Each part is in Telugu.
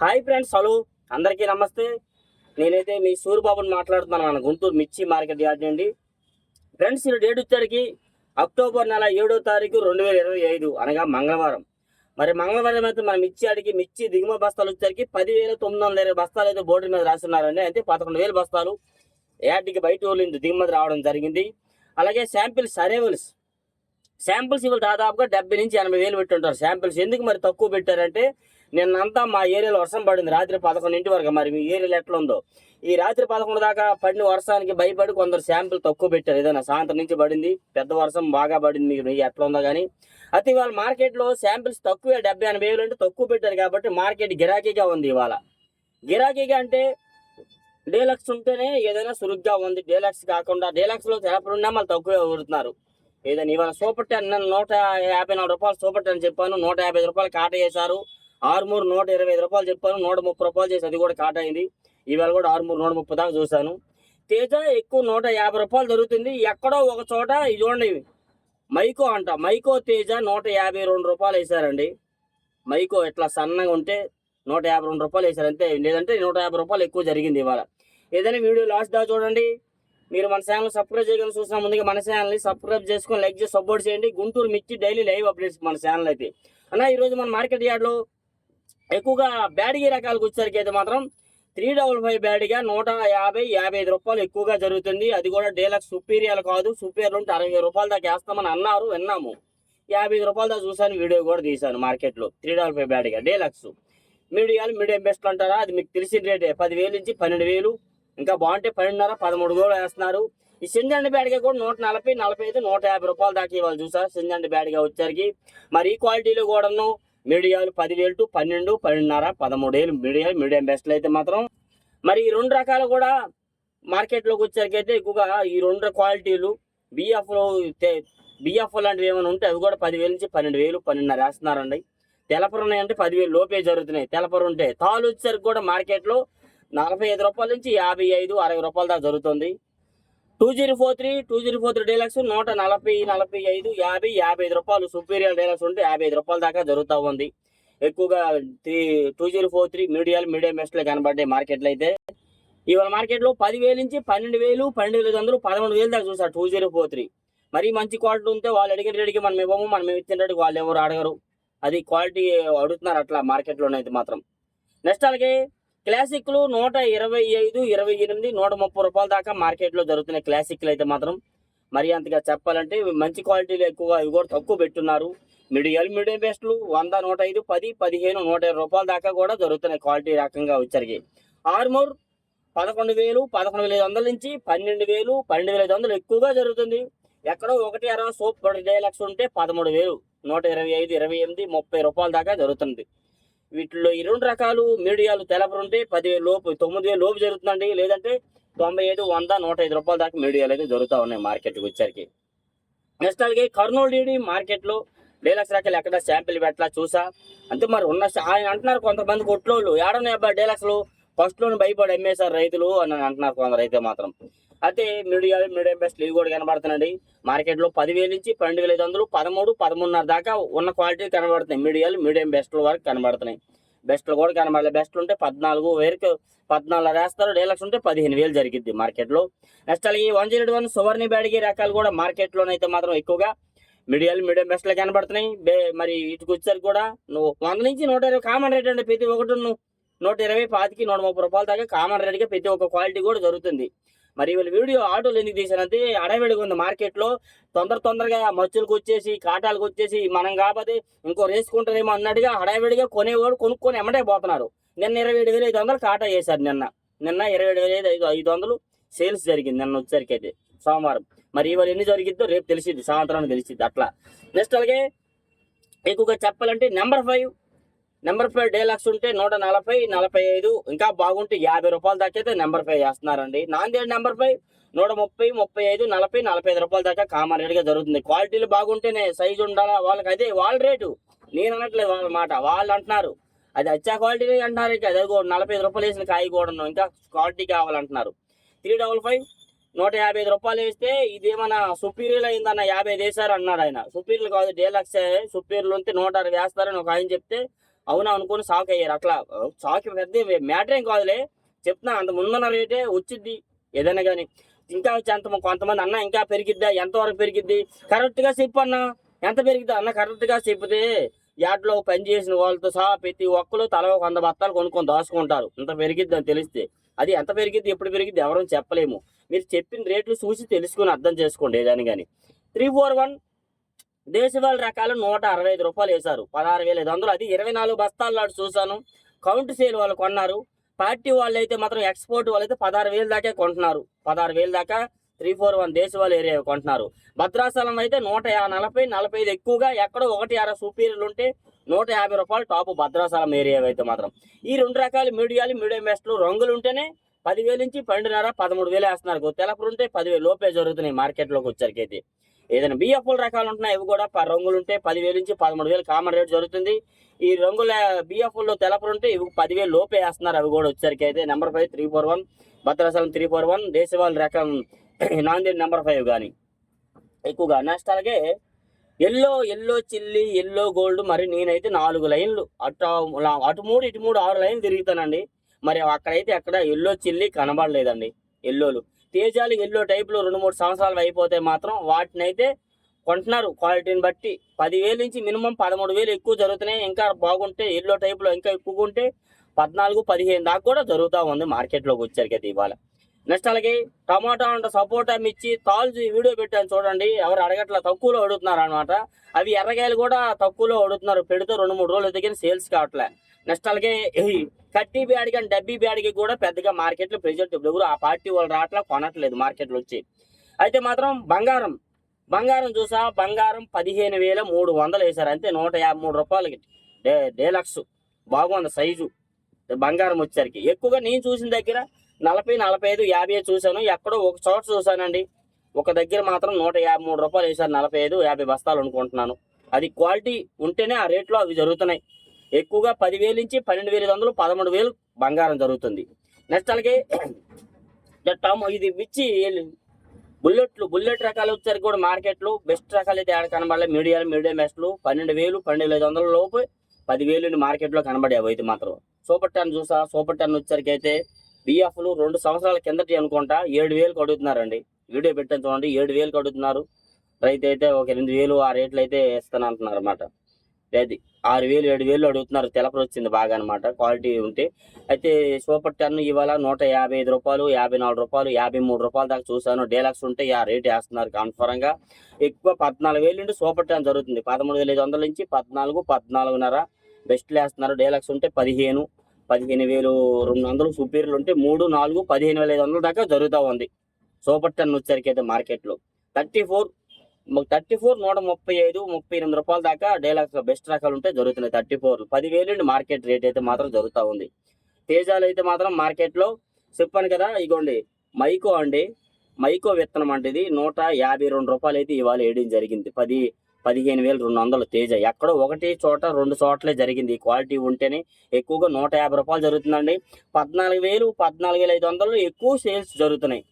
Hi friends hello. అందరికీ నమస్తే. నేనైతే మీ సూర్యబాబుని మాట్లాడుతున్నాను మన గుంటూరు మిర్చి మార్కెట్ యార్డ్ నుండి. ఫ్రెండ్స్ ఈ డేట్ వచ్చేసరికి అక్టోబర్ నెల ఏడో తారీఖు రెండు వేల ఇరవై ఐదు అనగా మంగళవారం. మరి మంగళవారం అయితే మన మిర్చి ఆడికి మిర్చి దిగుమ బస్తాలు వచ్చేసరికి పదివేల తొమ్మిది వందల ఇరవై బస్తాలు అయితే బోర్డు మీద రాస్తున్నారండి అయితే పదకొండు వేల బస్తాలు యార్డ్కి బయట వెళ్ళింది దిగుమతి రావడం జరిగింది. అలాగే శాంపిల్స్ అరేవల్స్ శాంపిల్స్ ఇవాళ దాదాపుగా డెబ్బై నుంచి ఎనభై వేలు పెట్టుంటారు శాంపిల్స్ ఎందుకు మరి తక్కువ పెట్టారంటే నిన్నంతా మా ఏరియాలో వర్షం పడింది. రాత్రి పదకొండింటి వరకు మరి మీ ఏరియాలో ఎట్లా ఉందో ఈ రాత్రి పదకొండు దాకా పడిన వర్షానికి భయపడి కొందరు శాంపుల్ తక్కువ పెట్టారు. ఏదైనా సాయంత్రం నుంచి పడింది. పెద్ద వర్షం బాగా పడింది. మీకు నెయ్యి ఎట్లా ఉందో కానీ అయితే ఇవాళ మార్కెట్లో శాంపిల్స్ తక్కువే. డెబ్బై ఎనభై వేలు అంటే తక్కువ పెట్టారు కాబట్టి మార్కెట్ గిరాకీగా ఉంది ఇవాళ. గిరాకీగా అంటే డీలక్స్ ఉంటేనే ఏదైనా సురుగ్గా ఉంది. డీలక్స్ కాకుండా డీలక్స్లో తెలపడున్నా మళ్ళీ తక్కువే ఊరుతున్నారు. ఏదైనా ఇవాళ సూపర్ టెన్ నూట యాభై నాలుగు రూపాయలు సూపర్ టెన్ చెప్పాను. నూట యాభై రూపాయలు కాట చేశారు ఆరుమూరు నూట ఇరవై ఐదు రూపాయలు చెప్పాను నూట ముప్పై రూపాయలు చేసి అది కూడా కాట్ అయింది. ఇవాళ కూడా ఆరుమూరు నూట ముప్పై దాకా చూశాను. తేజ ఎక్కువ నూట యాభై రూపాయలు దొరుకుతుంది. ఎక్కడో ఒక చోట ఇది చూడండి మైకో అంట మైకో తేజ నూట యాభై రెండు రూపాయలు వేశారండి. మైకో ఇట్లా సన్నగా ఉంటే నూట యాభై రెండు రూపాయలు వేశారు అంతే. లేదంటే నూట యాభై రూపాయలు ఎక్కువ జరిగింది ఇవాళ. ఏదైనా వీడియో లాస్ట్ దాకా చూడండి. మీరు మన ఛానల్ సబ్స్క్రైబ్ చేయగలని చూసిన ముందుగా మన ఛానల్ని సబ్స్క్రైబ్ చేసుకొని లైక్ చేసి సపోర్ట్ చేయండి. గుంటూరు మిర్చి డైలీ లైవ్ అప్డేట్స్ మన ఛానల్ అయితే. అన్న ఈరోజు మన మార్కెట్ యార్డ్లో ఎక్కువగా బ్యాడిగి రకాలకు వచ్చేసరికి అయితే మాత్రం త్రీ డబల్ ఫైవ్ బ్యాడిగా నూట యాభై యాభై ఐదు రూపాయలు ఎక్కువగా జరుగుతుంది. అది కూడా డేలక్స్ సుపీరియర్ కాదు. సుపీరియర్ ఉంటే అరవై రూపాయల దాకా వేస్తామని అన్నారు విన్నాము. యాభై ఐదు రూపాయల దాకా చూసాను వీడియో కూడా తీశాను మార్కెట్లో. త్రీ డబల్ ఫైవ్ బ్యాడిగా డేలక్స్. మీడియాలు మీడియం బెస్ట్లు అంటారా? అది మీకు తెలిసిన రేటే. పదివేలు నుంచి పన్నెండు వేలు. ఇంకా బాగుంటే పన్నెండున్నర పదమూడు కూడా వేస్తున్నారు. ఈ సింజండి బ్యాడ్గా కూడా నూట నలభై నలభై ఐదు నూట యాభై రూపాయలు దాకా ఇవాళ చూసారు సింజండి బ్యాడ్గా వచ్చరికి మరి ఈ క్వాలిటీలో కూడాను మీడియాలు పదివేలు టు పన్నెండు పన్నెండున్నర పదమూడు వేలు మీడియా మీడియం బెస్ట్లు అయితే మాత్రం. మరి ఈ రెండు రకాలు కూడా మార్కెట్లోకి వచ్చేసరికైతే ఎక్కువగా ఈ రెండు క్వాలిటీలు బిఎఫ్లో బిఎఫ్ లాంటివి ఏమైనా ఉంటే అవి కూడా పదివేలు నుంచి పన్నెండు వేలు పన్నెండున్నర వేస్తున్నారండి. తెలపరు ఉన్నాయంటే పదివేలు లోపే జరుగుతున్నాయి. తెలపరు ఉంటే తాలు వచ్చేసరికి కూడా మార్కెట్లో నలభై ఐదు రూపాయల నుంచి యాభై ఐదు అరవై రూపాయల దాకా జరుగుతుంది. Two zero four three two zero four three deluxe నూట నలభై నలభై ఐదు యాభై యాభై ఐదు రూపాయలు సుపీరియర్ డీలక్స్ ఉంటే యాభై ఐదు రూపాయల దాకా జరుగుతూ ఉంది. ఎక్కువగా three two zero four three మీడియాలు మీడియం బెస్ట్లో కనబడ్డాయి మార్కెట్లో అయితే. ఇవాళ మార్కెట్లో పదివేలు నుంచి పన్నెండు వేలు పన్నెండు వేలు వందలు పదమూడు వేలు దాకా చూసారు టూ జీరో ఫోర్ త్రీ మరీ మంచి క్వాలిటీ ఉంటే వాళ్ళు అడిగిన రేటుకి మనం ఇవ్వము మనం ఇచ్చిన రేటుకి వాళ్ళు ఎవరు అడగరు. అది క్వాలిటీ అడుగుతున్నారు అట్లా మార్కెట్లోనైతే మాత్రం. నెక్స్ట్ అలాగే క్లాసిక్లు నూట ఇరవై ఐదు ఇరవై ఎనిమిది నూట ముప్పై రూపాయల దాకా మార్కెట్లో జరుగుతున్నాయి క్లాసిక్లు అయితే మాత్రం మరి అంతగా చెప్పాలంటే మంచి క్వాలిటీలు ఎక్కువ ఇవి కూడా తక్కువ పెట్టున్నారు. మిడియల్ మీడియం బెస్ట్లు వంద నూట ఐదు పది పదిహేను నూట ఇరవై రూపాయల దాకా కూడా జరుగుతున్నాయి క్వాలిటీ రకంగా వచ్చరికి ఆర్మోర్ పదకొండు వేలు పదకొండు వేల ఐదు వందల నుంచి పన్నెండు వేలు పన్నెండు వేల ఐదు వందలు ఎక్కువగా జరుగుతుంది. ఎక్కడో ఒకటి అరవై సోప్ డైలాక్స్ ఉంటే పదమూడు వేలు నూట ఇరవై ఐదు ఇరవై ఎనిమిది ముప్పై రూపాయల దాకా జరుగుతుంది. వీటిలో ఈ రెండు రకాలు మీడియాలు తెలపరుంటే పదివేలు లోపు తొమ్మిది వేలు లోపు జరుగుతుందండి. లేదంటే తొంభై ఐదు వంద నూట ఐదు రూపాయల దాకా మీడియాలు అయితే దొరుకుతూ ఉన్నాయి మార్కెట్కి వచ్చరికి నెక్స్ట్ అలాగే కర్నూలు డీడీ మార్కెట్లో డీలక్స్ రకాలు ఎక్కడ శాంపిల్ పెట్టలా చూసా? అంతే మరి ఉన్న ఆయన అంటున్నారు కొంతమంది కొట్లోళ్ళు ఏడన్నా అబ్బా డీలక్స్లు ఫస్ట్లోని భయపడి అమ్మేశారు రైతులు అని అంటున్నారు కొందరు అయితే మాత్రం. అయితే మీడియా మీడియం బెస్ట్ ఇవి కూడా కనబడుతున్నాయి మార్కెట్లో పదివేలు నుంచి పన్నెండు వేల ఐదు వందలు పదమూడు పదమూడున్నర దాకా ఉన్న క్వాలిటీ కనబడుతున్నాయి. మీడియాలు మీడియం బెస్ట్ల వరకు కనబడుతున్నాయి. బెస్ట్లు కూడా కనబడలేదు బెస్ట్లు ఉంటే పద్నాలుగు వేరుకు పద్నాలుగు వేస్తారు. డీలక్స్ ఉంటే పదిహేను వేలు జరిగింది మార్కెట్లో నెక్స్ట్ అలాగే one zero one Suvarna Byadgi రకాలు కూడా మార్కెట్లోనైతే మాత్రం ఎక్కువగా మీడియాలు మీడియం బెస్ట్లు కనబడుతున్నాయి. బే మరి ఇటుకు వచ్చేసరికి కూడా నువ్వు వంద నుంచి నూట ఇరవై కామన్ రేట్ అంటే ప్రతి ఒక్కటి నువ్వు నూట ఇరవై పాతికి నూట ముప్పై రూపాయల దాకా కామన్ రేట్గా ప్రతి ఒక్క క్వాలిటీ కూడా జరుగుతుంది. మరి వీళ్ళ వీడియో ఆటోలు ఎందుకు తీసానంటే అడవిడిగా ఉంది మార్కెట్లో. తొందర తొందరగా మచ్చులకు వచ్చేసి కాటాలకు వచ్చేసి మనం కాకపోతే ఇంకో రేసుకుంటారేమో అన్నట్టుగా హడావిడిగా కొనేవాడు కొనుక్కొని ఎమ్మటే పోతున్నారు. నిన్న ఇరవై ఏడు వేల ఐదు వందలు కాటా చేశారు నిన్న. నిన్న ఇరవై ఏడు వేల ఐదు ఐదు వందలు సేల్స్ జరిగింది నిన్న వచ్చేసరికి అయితే సోమవారం. మరి ఇవాళ ఎన్ని జరిగిద్దో రేపు తెలిసింది సాయంత్రానికి తెలిసింది అట్లా. నెక్స్ట్ అలాగే ఎక్కువగా చెప్పాలంటే number five number five deluxe ఉంటే నూట నలభై నలభై ఐదు ఇంకా బాగుంటే యాభై రూపాయల దాకా అయితే నెంబర్ ఫైవ్ చేస్తున్నారండి నాందేడ్ నెంబర్ ఫైవ్ నూట ముప్పై ముప్పై ఐదు నలభై నలభై ఐదు రూపాయల దాకా కామన్ రేట్గా జరుగుతుంది. క్వాలిటీలు బాగుంటేనే సైజు ఉండాలా? వాళ్ళకి అదే వాళ్ళ రేటు. నేను అనట్లేదు వాళ్ళ మాట. వాళ్ళు అంటున్నారు. అది వచ్చే క్వాలిటీ అంటున్నారు. ఇంకా అదే కూడా నలభై ఐదు రూపాయలు వేసిన కాయ కూడా ఇంకా క్వాలిటీ కావాలంటున్నారు. త్రీ డబల్ ఫైవ్ నూట యాభై ఐదు రూపాయలు వేస్తే ఇదేమన్నా సుపీరియర్ అయిందన్న యాభై ఐదు వేసారు ఆయన. సుపీరియర్ కాదు డేలక్స్ సుపీరియర్ ఉంటే నూట అరవై వేస్తారని ఒక ఆయన చెప్తే అవునా అనుకుని షాక్ అయ్యారు. అట్లా షాక్ పెద్ద మ్యాటర్ ఏం కాదులే. చెప్తున్నా అంత ముందున్న రేటే వచ్చిద్ది. ఏదైనా కానీ ఇంకా వచ్చి అంత కొంతమంది అన్న ఇంకా పెరిగిద్దా? ఎంతవరకు పెరిగిద్ది? కరెక్ట్గా చెప్పు అన్న. ఎంత పెరిగిద్దా అన్న కరెక్ట్గా చెప్తే యాడ్లో పని చేసిన వాళ్ళతో సహా ప్రతి ఒక్కరు తల ఒక వంద బత్తాలు కొనుక్కొని దాచుకుంటారు. ఇంత పెరిగిద్ది అని తెలిస్తే. అది ఎంత పెరిగిద్ది ఎప్పుడు పెరిగిద్ది ఎవరూ చెప్పలేము. మీరు చెప్పిన రేట్లు చూసి తెలుసుకుని అర్థం చేసుకోండి ఏదని కానీ త్రీ ఫోర్ వన్ దేశవాళ రకాలు నూట అరవై ఐదు రూపాయలు వేశారు. పదహారు వేల ఐదు వందలు. అది ఇరవై నాలుగు బస్తాల నాడు చూశాను. కౌంట్ సేల్ వాళ్ళు కొన్నారు. పార్టీ వాళ్ళు అయితే మాత్రం ఎక్స్పోర్ట్ వాళ్ళు అయితే పదహారు వేలు దాకా కొంటున్నారు. పదహారు వేలు దాకా త్రీ ఫోర్ వన్ దేశవాళ ఏరియా కొంటున్నారు. భద్రాచలం అయితే నూట నలభై నలభై ఐదు ఎక్కువగా ఎక్కడో ఒకటి అర సుపీరియర్లు ఉంటే నూట యాభై రూపాయలు టాప్ భద్రాచలం ఏరియా అయితే మాత్రం. ఈ రెండు రకాల మీడియాలు మీడియం బెస్ట్లు రంగులు ఉంటేనే పదివేలు నుంచి పన్నెండున్నర పదమూడు వేలు వేస్తున్నారు. తెలపరు ఉంటే పదివేలు లోపే జరుగుతున్నాయి మార్కెట్లోకి వచ్చరికైతే అయితే. ఏదైనా బిఎఫ్ఎల్ రకాలు ఉంటున్నాయి ఇవి కూడా ప- రంగులు ఉంటే పదివేలు నుంచి పదమూడు వేలు కామన్ రేట్ జరుగుతుంది. ఈ రంగుల బిఎఫ్ఎల్లో తెలపలు ఉంటే ఇవి పదివేలు లోపే వేస్తున్నారు అవి కూడా వచ్చేసరికి అయితే. Number five three four one Bhadrachalam three four one దేశవాళి రకం నాందేడ్ నెంబర్ ఫైవ్ కానీ ఎక్కువగా నెక్స్ట్ అలాగే yellow yellow chilli yellow gold మరి నేనైతే నాలుగు లైన్లు. అటు అటు మూడు ఇటు మూడు ఆరు లైన్లు తిరుగుతానండి. మరి అక్కడైతే అక్కడ ఎల్లో చిల్లి కనబడలేదండి ఎల్లోలు. తేజాలు ఎల్లో టైపులు రెండు మూడు సంవత్సరాలు అయిపోతే మాత్రం వాటిని అయితే కొంటున్నారు క్వాలిటీని బట్టి పదివేలు నుంచి మినిమం పదమూడు వేలు ఎక్కువ జరుగుతున్నాయి. ఇంకా బాగుంటే ఎల్లో టైపులో ఇంకా ఎక్కువ ఉంటే పద్నాలుగు పదిహేను దాకా కూడా జరుగుతూ ఉంది మార్కెట్లోకి వచ్చరికి ఇవాళ. నెక్స్ట్ అలాగే టమాటా అండ్ సపోటా మిర్చి తాల్జు వీడియో పెట్టాను చూడండి. ఎవరు అడగట్ల తక్కువలో అడుగుతున్నారు అనమాట అవి ఎర్రగాయలు కూడా తక్కువలో అడుగుతున్నారు. పెడితే రెండు మూడు రోజులు దగ్గర సేల్స్ కావట్లే నెక్స్ట్ అలాగే కట్టి బ్యాడ్కి అండ్ డబ్బీ బ్యాడ్కి కూడా పెద్దగా మార్కెట్లో ప్రెజెంట్ ఇప్పుడు ఆ పార్టీ వాళ్ళు రావట్లా కొనట్లేదు మార్కెట్లో వచ్చి. అయితే మాత్రం బంగారం. బంగారం చూసా? బంగారం పదిహేను వేల మూడు వందలు వేశారు. అంతే నూట యాభై మూడు రూపాయలకి. డే డేలక్స్ బాగుంది సైజు బంగారం వచ్చేసరికి. ఎక్కువగా నేను చూసిన దగ్గర నలభై నలభై ఐదు యాభై చూశాను. ఎక్కడో ఒక చోట చూశానండి. ఒక దగ్గర మాత్రం నూట యాభై మూడు రూపాయలు వేశారు. నలభై ఐదు యాభై బస్తాలు అనుకుంటున్నాను. అది క్వాలిటీ ఉంటేనే ఆ రేట్లో అవి జరుగుతున్నాయి. ఎక్కువగా పదివేలు నుంచి పన్నెండు వేల వందలు పదమూడు వేలు బంగారం జరుగుతుంది. నెక్స్ట్ అలాగే టమ్ ఇది మిర్చి బుల్లెట్లు బుల్లెట్ రకాలు వచ్చారు కూడా మార్కెట్లో బెస్ట్ రకాలు అయితే ఆడ కనబడలే. మీడియాలు మీడియం బెస్ట్లు పన్నెండు వేలు పన్నెండు ఐదు వందల లోపు పదివేలు మార్కెట్లో కనబడేవి అయితే మాత్రం. సూపర్ టన్ చూసా? సూపర్ టన్ వచ్చరికి అయితే బిఎఫ్లు రెండు సంవత్సరాల కిందటి అనుకుంటా ఏడు వేలకు అడుగుతున్నారండి. వీడియో పెట్టాను చూడండి ఏడు వేలకు అడుగుతున్నారు. రైతు అయితే ఒక ఎనిమిది వేలు ఆ రేట్లు అయితే ఇస్తాను అంటున్నారు అనమాట అది ఆరు వేలు ఏడు వేలు అడుగుతున్నారు. తెలపరు వచ్చింది బాగా అనమాట క్వాలిటీ ఉంటే. అయితే సూపర్ టన్ ఇవాళ నూట యాభై ఐదు రూపాయలు యాభై నాలుగు రూపాయలు యాభై మూడు రూపాయల దాకా చూశాను. డీలక్స్ ఉంటే ఆ రేట్ వేస్తున్నారు కన్ఫర్మ్గా ఎక్కువ పద్నాలుగు వేలు నుండి సూపర్ టర్న్ జరుగుతుంది. పదమూడు వేల ఐదు వందల నుంచి పద్నాలుగు పద్నాలుగున్నర బెస్ట్లు వేస్తున్నారు. డీలక్స్ ఉంటే పదిహేను పదిహేను వేలు రెండు వందలు సుపీరియర్లు ఉంటే మూడు నాలుగు పదిహేను వేల ఐదు వందల దాకా జరుగుతూ ఉంది. సూపర్ టన్ వచ్చరికి అయితే మార్కెట్లో. థర్టీ ఫోర్ థర్టీ ఫోర్ నూట ముప్పై ఐదు ముప్పై ఎనిమిది రూపాయల దాకా డైలాగ్స్ బెస్ట్ రకాలు ఉంటే జరుగుతున్నాయి థర్టీ ఫోర్. పదివేలు నుండి మార్కెట్ రేట్ అయితే మాత్రం జరుగుతూ ఉంది. తేజాలు అయితే మాత్రం మార్కెట్లో చెప్పాను కదా ఇగోండి మైకో అండి. మైకో విత్తనం అంటే ఇది. నూట యాభై రెండు రూపాయలు అయితే ఇవాళ వేయడం జరిగింది. పది పదిహేను వేలు రెండు వందలు తేజ. ఎక్కడో ఒకటి చోట రెండు చోట్లే జరిగింది. క్వాలిటీ ఉంటేనే ఎక్కువగా నూట యాభై రూపాయలు జరుగుతుందండి. పద్నాలుగు వేలు పద్నాలుగు వేల ఐదు వందలు ఎక్కువ సేల్స్ జరుగుతున్నాయి.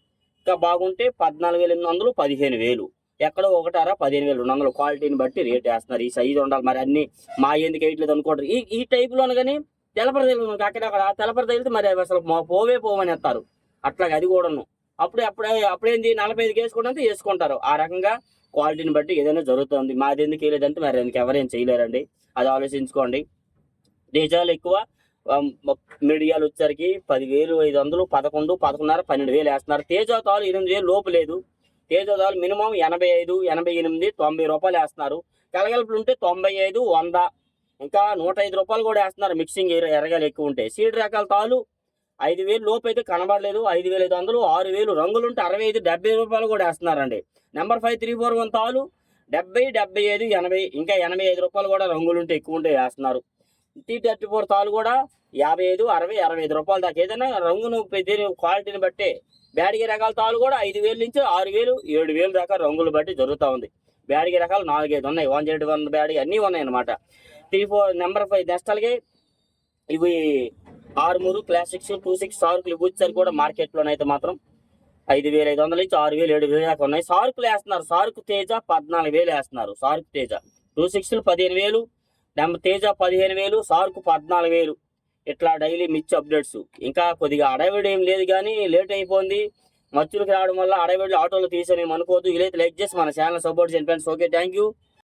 ఇంకా బాగుంటే పద్నాలుగు వేల ఎనిమిది వందలు పదిహేను వేలు. ఎక్కడో ఒకటారా పదిహేను వేల రెండు వందలు క్వాలిటీని బట్టి రేట్ వేస్తున్నారు. ఈ సైజు ఉండాలి మరి అన్ని మా ఎందుకు వేయట్లేదు అనుకోండి ఈ ఈ టైప్లోను కానీ తెలపర అక్కడ అక్కడక్కడ తెలపర తగిలితే మరి అసలు మా పోవే పోవని ఎత్తారు. అట్లాగే అది కూడాను. అప్పుడే అప్పుడే అప్పుడేంది? నలభై ఐదుకి వేసుకుంటే వేసుకుంటారు. ఆ రకంగా క్వాలిటీని బట్టి ఏదైనా జరుగుతుంది. మాది ఎందుకు వేయలేదంటే మరి ఎందుకు ఎవరేం చేయలేరండి. అది ఆలోచించుకోండి. నిజాలు ఎక్కువ. మీడియాలు వచ్చరికి పదివేలు ఐదు వందలు పదకొండు పదకొండున్నర పన్నెండు వేలు వేస్తున్నారు. తేజోతాలు ఎనిమిది వేలు లోపు లేదు. తేజోతాలు మినిమం ఎనభై ఐదు ఎనభై ఎనిమిది తొంభై రూపాయలు వేస్తున్నారు. కలగలుపులు ఉంటే తొంభై ఐదు వంద ఇంకా నూట ఐదు రూపాయలు కూడా వేస్తున్నారు. మిక్సింగ్ ఎర- ఎరగాలు ఎక్కువ ఉంటాయి సీడ్ రకాల తాలు ఐదు వేలు లోపు అయితే కనబడలేదు. ఐదు వేల ఐదు వందలు ఆరు వేలు రంగులు ఉంటే అరవై ఐదు డెబ్బై రూపాయలు కూడా వేస్తున్నారండి. Number five three four one తాలు డెబ్బై డెబ్బై ఐదు ఎనభై ఇంకా ఎనభై ఐదు రూపాయలు కూడా రంగులు ఉంటే ఎక్కువ ఉంటే వేస్తున్నారు. టీ థర్టీ ఫోర్ తాలు కూడా యాభై ఐదు అరవై అరవై ఐదు రూపాయల దాకా. ఏదైనా రంగును క్వాలిటీని బట్టి బ్యాడిగి రకాల తాలు కూడా ఐదు వేలు నుంచి ఆరు వేలు ఏడు వేలు దాకా రంగులు బట్టి జరుగుతూ ఉంది. బ్యాడిగి రకాలు నాలుగైదు ఉన్నాయి. వన్ జెడ్ వన్ బ్యాడిగి అన్నీ ఉన్నాయి అనమాట three four number five next అలాగే ఇవి ఆరు మూడు క్లాసిక్స్ టూ సిక్స్ సార్కులు ఇవి వచ్చారు కూడా మార్కెట్లోనైతే మాత్రం ఐదు వేల ఐదు వందల నుంచి ఆరు వేలు ఏడు వేలు దాకా ఉన్నాయి. సార్కులు వేస్తున్నారు. సార్కు తేజ పద్నాలుగు వేలు వేస్తున్నారు. సార్కు తేజ టూ సిక్స్లు పదిహేను వేలు నెంబర్ తేజ పదిహేను వేలు సార్కు పద్నాలుగు వేలు. ఇట్లా డైలీ మిర్చి అప్డేట్స్. ఇంకా కొద్దిగా అడవిడి ఏం లేదు కానీ లేట్ అయిపోయింది. మచ్చులకి రావడం వల్ల అడవిడి ఆటోలో తీసాను అనుకోవద్దు. వీలైతే లైక్ చేసి మన ఛానల్ సపోర్ట్ చేయండి ఫ్రెండ్స్. Okay thank you.